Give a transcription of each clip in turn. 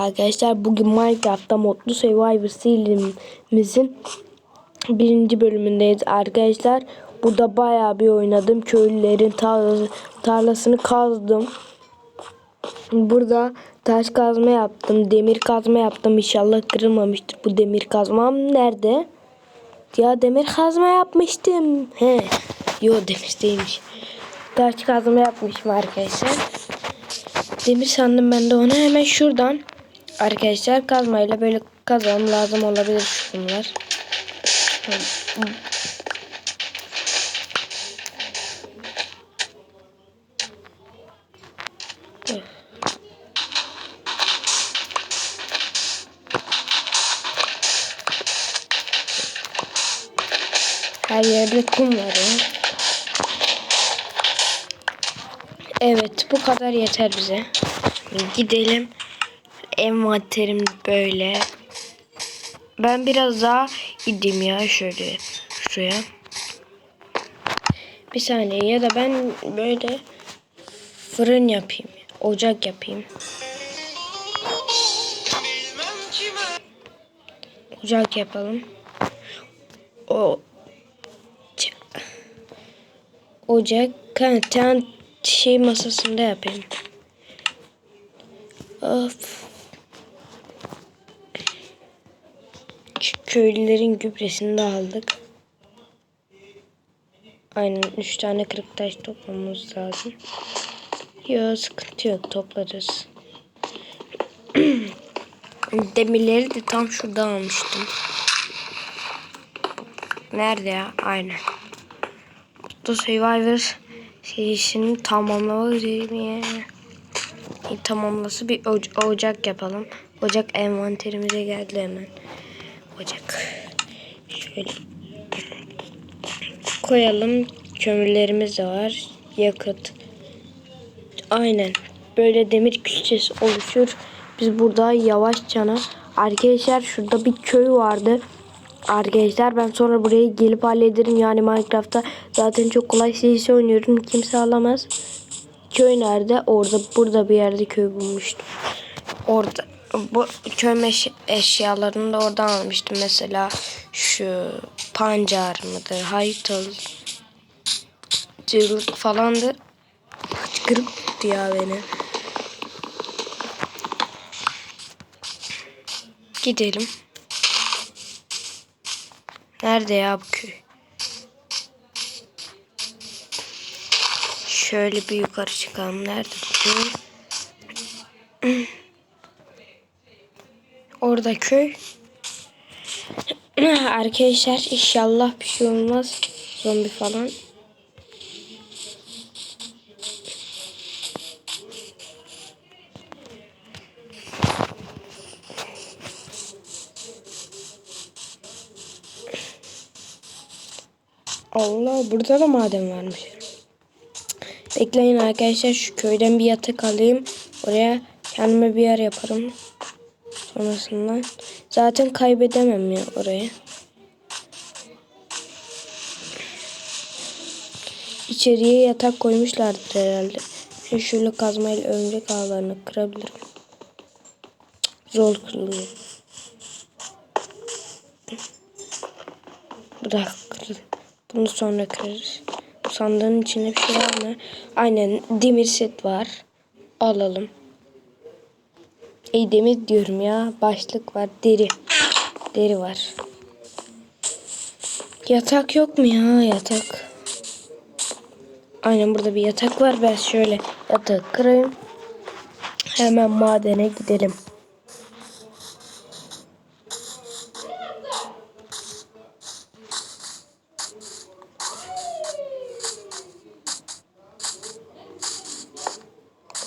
Arkadaşlar bugün Minecraft'ta Modlu Survivor serimizin birinci bölümündeyiz arkadaşlar. Burada bayağı bir oynadım. Köylülerin tarlası, tarlasını kazdım. Burada taş kazma yaptım. Demir kazma yaptım. İnşallah kırılmamıştır. Bu demir kazmam nerede? Ya demir kazma yapmıştım. He. Yo demir değilmiş. Taş kazma yapmışım arkadaşlar. Demir sandım ben de onu hemen şuradan arkadaşlar kazmayla böyle kazmam lazım olabilir şunlar. Her yerde kum var. Evet bu kadar yeter bize. Gidelim. Envanterim böyle. Ben biraz daha gideyim ya şöyle şuraya. Bir saniye ya da ben böyle fırın yapayım. Ocak yapayım. Ocak yapalım. O Ocak kanten şey masasında yapayım. Of. Köylülerin gübresini de aldık. Aynen 3 tane kırık taş toplamamız lazım. Yok sıkıntı yok toplarız. Demirleri de tam şurada almıştım. Nerede ya? Aynen. The Survivor serisini tamamlamak üzereyim tamamlası bir oc- ocak yapalım. Ocak envanterimize geldi hemen. Ocak. Şöyle koyalım. Kömürlerimiz de var. Yakıt. Aynen. Böyle demir küçücesi oluşur. Biz burada yavaşçana arkadaşlar şurada bir köy vardı. Arkadaşlar ben sonra buraya gelip hallederim yani Minecraft'ta zaten çok kolay serisi oynuyorum kimse alamaz. Köy nerede? Orada burada bir yerde köy bulmuştum. Orada bu köy eşyalarını da oradan almıştım mesela şu pancar mıdır, haytal, cırlık falandır. Hıçkırık tuttu ya beni. Gidelim. Nerede ya bu köy? Şöyle bir yukarı çıkalım. Nerede bu köy? Orada köy. Arkadaşlar inşallah bir şey olmaz. Zombi falan. Allah burada da maden varmış. Bekleyin arkadaşlar şu köyden bir yatak alayım. Oraya kendime bir yer yaparım. Sonrasında zaten kaybedemem ya orayı. İçeriye yatak koymuşlardır herhalde. Şimdi şöyle kazmayla örümcek ağlarını kırabilirim. Zor kırılıyor. Bırak kırıl. Bunu sonra kırarız. Sandığın içinde bir şey var mı? Aynen demir set var. Alalım. Ey demir diyorum ya. Başlık var. Deri. Deri var. Yatak yok mu ya? Yatak. Aynen burada bir yatak var. Ben şöyle yatağı kırayım. Hemen madene gidelim.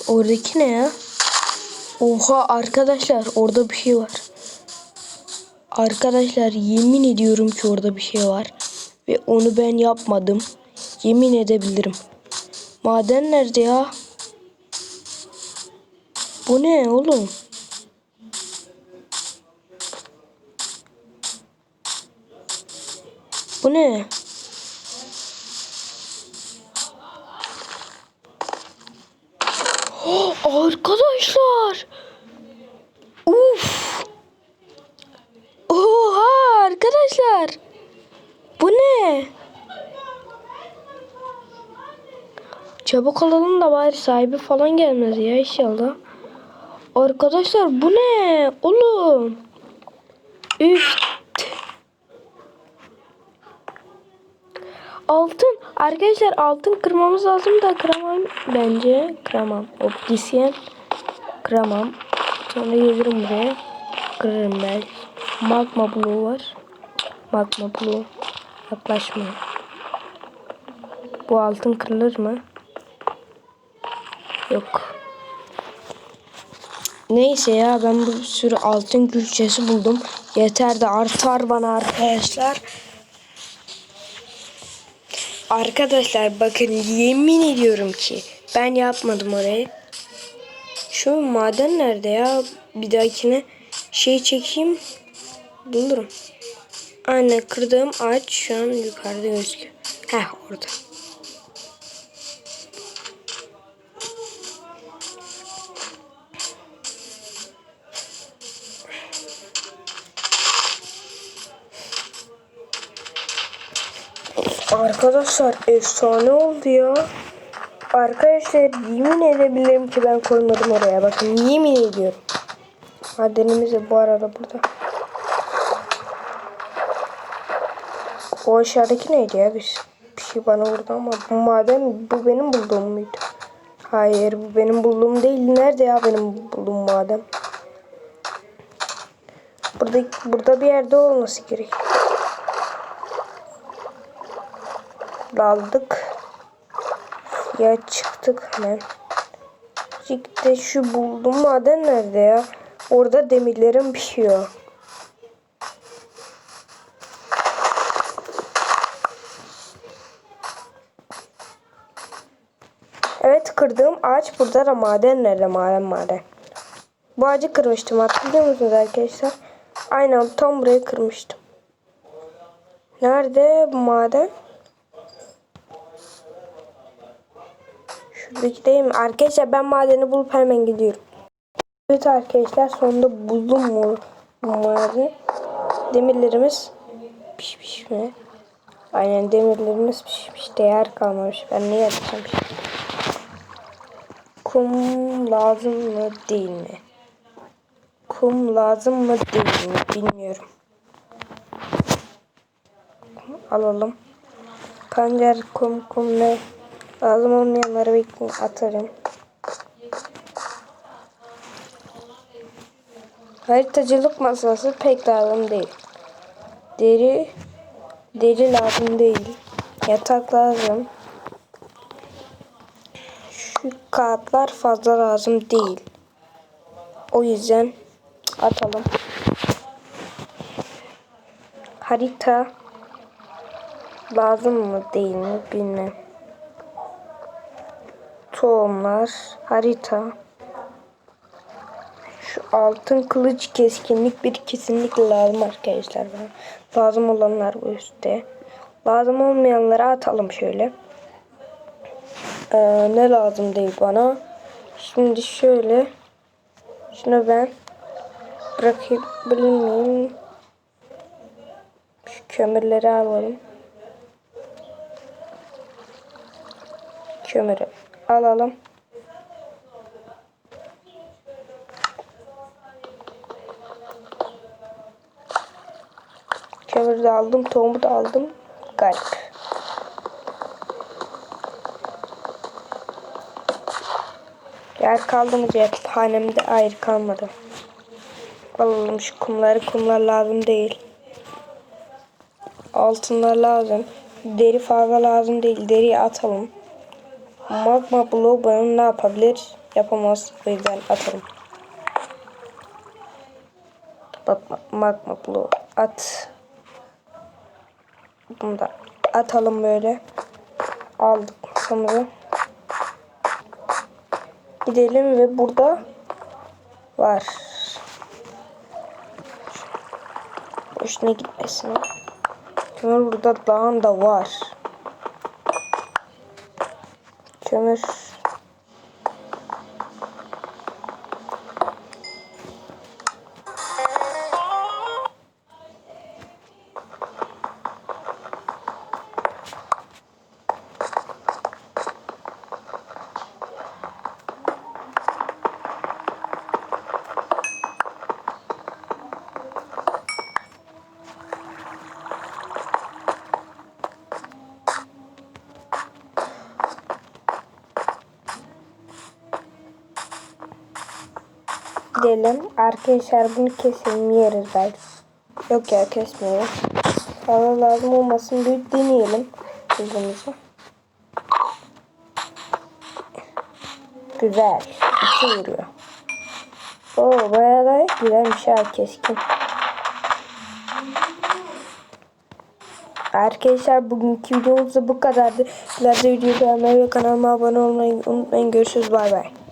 Oradaki ne ya? Oha arkadaşlar orada bir şey var. Arkadaşlar yemin ediyorum ki orada bir şey var. Ve onu ben yapmadım. Yemin edebilirim. Maden nerede ya? Bu ne oğlum? Bu ne? Arkadaşlar. arkadaşlar. Bu ne? Çabuk alalım da bari sahibi falan gelmez ya inşallah. Arkadaşlar bu ne? Oğlum. Üf. Altın. Arkadaşlar altın kırmamız lazım da kıramam bence. Kıramam. Optisyen. Kıramam. Sonra gelirim buraya. Kırarım belki. Magma bloğu var. Magma bloğu. Yaklaşma. Bu altın kırılır mı? Yok. Neyse ya ben bu sürü altın külçesi buldum. Yeter de artar bana arkadaşlar. Arkadaşlar bakın yemin ediyorum ki ben yapmadım orayı. Şu maden nerede ya? Bir dahakine şey çekeyim. Bulurum. Aynen kırdığım ağaç şu an yukarıda gözüküyor. Heh orada. Arkadaşlar efsane oldu ya. Arkadaşlar yemin edebilirim ki ben koymadım oraya. Bakın yemin ediyorum. Madenimiz de bu arada burada. O aşağıdaki neydi ya? Bir, bir şey bana vurdu ama bu maden bu benim bulduğum muydu? Hayır bu benim bulduğum değil. Nerede ya benim bulduğum maden? Burada, burada bir yerde olması gerek. Daldık. Ya çıktık hemen. Çıktı şu buldum maden nerede ya? Orada demirlerim pişiyor. Evet kırdığım ağaç burada da maden nerede maden maden. Bu ağacı kırmıştım hatırlıyor musunuz arkadaşlar? Aynen tam burayı kırmıştım. Nerede bu maden? Şuradaki değil mi? Arkadaşlar ben madeni bulup hemen gidiyorum. Evet arkadaşlar sonunda buldum bu madeni. Demirlerimiz pişmiş mi? Aynen demirlerimiz pişmiş. Değer kalmamış. Ben ne yapacağım şimdi? Kum lazım mı değil mi? Kum lazım mı değil mi? Bilmiyorum. Alalım. Pancar kum kum ne? Lazım olmayanları bekleyin atarım. Haritacılık masası pek lazım değil. Deri deri lazım değil. Yatak lazım. Kağıtlar fazla lazım değil. O yüzden atalım. Harita lazım mı değil mi bilmem. Tohumlar, harita. Şu altın kılıç keskinlik bir kesinlikle lazım arkadaşlar. Lazım olanlar bu üstte. Lazım olmayanları atalım şöyle. Ee, ne lazım değil bana. Şimdi şöyle. Şunu ben bırakabilir miyim? Şu kömürleri alalım. Kömürü alalım. Kömürü de aldım, tohumu da aldım. Garip. Yer kaldı mı cephanemde ayrı kalmadı. Alalım şu kumları. Kumlar lazım değil. Altınlar lazım. Deri fazla lazım değil. Deriyi atalım. Magma bloğu bana ne yapabilir? Yapamaz. O yüzden atalım. Magma, magma bloğu at. Bunu da atalım böyle. Aldık sonra. Gidelim ve burada var. Boşuna gitmesin. Kömür burada dağın da var. Kömür. Gidelim. Arkadaşlar bunu keselim yeriz belki. Yok ya kesmeyelim. Bana lazım olmasın bir deneyelim. Hızımızı. Güzel. İki vuruyor. Oo bayağı da güzelmiş ha keskin. Arkadaşlar bugünkü videomuz da bu kadardı. Sizler de videoyu beğenmeyi ve kanalıma abone olmayı unutmayın. Görüşürüz bay bay.